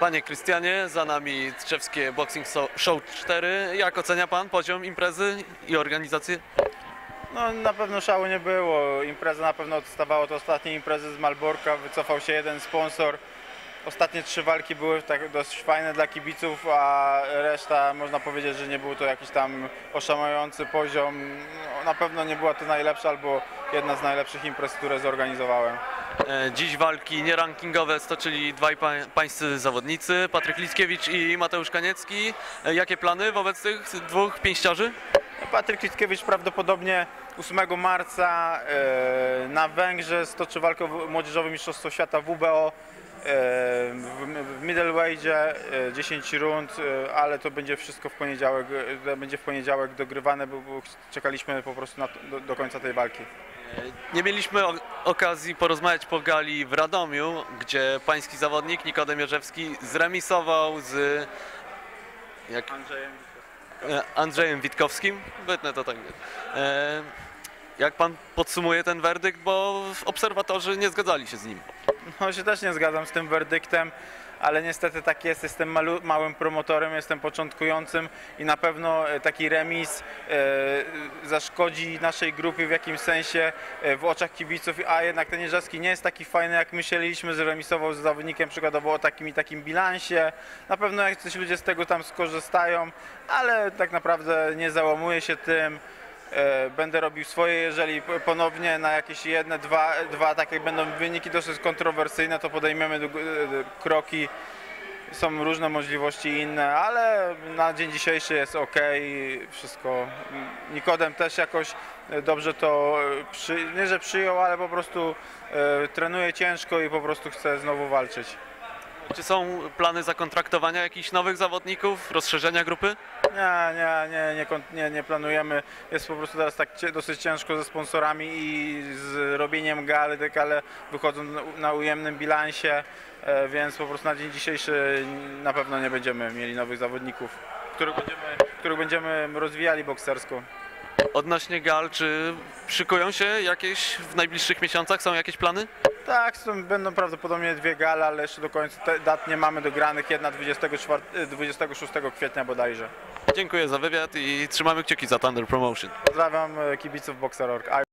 Panie Krystianie, za nami Tczewskie Boxing Show 4. Jak ocenia Pan poziom imprezy i organizację? No na pewno szału nie było. Impreza na pewno odstawała od ostatniej imprezy z Malborka. Wycofał się jeden sponsor. Ostatnie trzy walki były tak dość fajne dla kibiców, a reszta można powiedzieć, że nie był to jakiś tam oszałamiający poziom. No, na pewno nie była to najlepsza albo jedna z najlepszych imprez, które zorganizowałem. E, Dziś walki nierankingowe stoczyli dwaj pa pańscy zawodnicy, Patryk Lickiewicz i Mateusz Kaniecki. E, Jakie plany wobec tych dwóch pięściarzy? Patryk Litkiewicz prawdopodobnie 8 marca e, na Węgrzech stoczy walkę o Młodzieżowe Mistrzostwo Świata WBO w, middleweightie, e, 10 rund, ale to będzie wszystko w poniedziałek, będzie w poniedziałek dogrywane, bo, czekaliśmy po prostu na, do, do końca tej walki. Nie mieliśmy okazji porozmawiać po gali w Radomiu, gdzie pański zawodnik Nikodem Jerzewski zremisował z jak, Andrzejem. e, Andrzejem Witkowskim. Bytne to tak. E, Jak pan podsumuje ten werdykt, bo obserwatorzy nie zgadzali się z nim. No się też nie zgadzam z tym werdyktem, ale niestety tak jest, jestem malu, małym promotorem, jestem początkującym i na pewno e, taki remis e, zaszkodzi naszej grupie w jakimś sensie e, w oczach kibiców, a jednak ten Jerzewski nie jest taki fajny jak myśleliśmy, że remisował z zawodnikiem przykładowo o takim i takim bilansie. Na pewno jacyś ludzie z tego tam skorzystają, ale tak naprawdę nie załamuje się tym. E, Będę robił swoje, jeżeli ponownie na jakieś jedne, dwa, dwa takie będą wyniki dosyć kontrowersyjne, to podejmiemy e, kroki. Są różne możliwości inne, ale na dzień dzisiejszy jest ok, wszystko. Nikodem też jakoś e, dobrze to przy, nie, że przyjął, ale po prostu trenuje ciężko i po prostu chce znowu walczyć. Czy są plany zakontraktowania jakichś nowych zawodników, rozszerzenia grupy? Nie, nie, nie, nie, nie, planujemy. Jest po prostu teraz tak dosyć ciężko ze sponsorami i z robieniem gal. Te gale wychodzą na, na ujemnym bilansie, e, więc po prostu na dzień dzisiejszy na pewno nie będziemy mieli nowych zawodników, których będziemy, których będziemy rozwijali boksersko. Odnośnie gal, czy szykują się jakieś w najbliższych miesiącach? Są jakieś plany? Tak, są, będą prawdopodobnie dwie gale, ale jeszcze do końca te, dat nie mamy dogranych. Jedna 24, e, 26 kwietnia bodajże. Dziękuję za wywiad i trzymamy kciuki za Thunder Promotion. Pozdrawiam e, kibiców Boxer.org.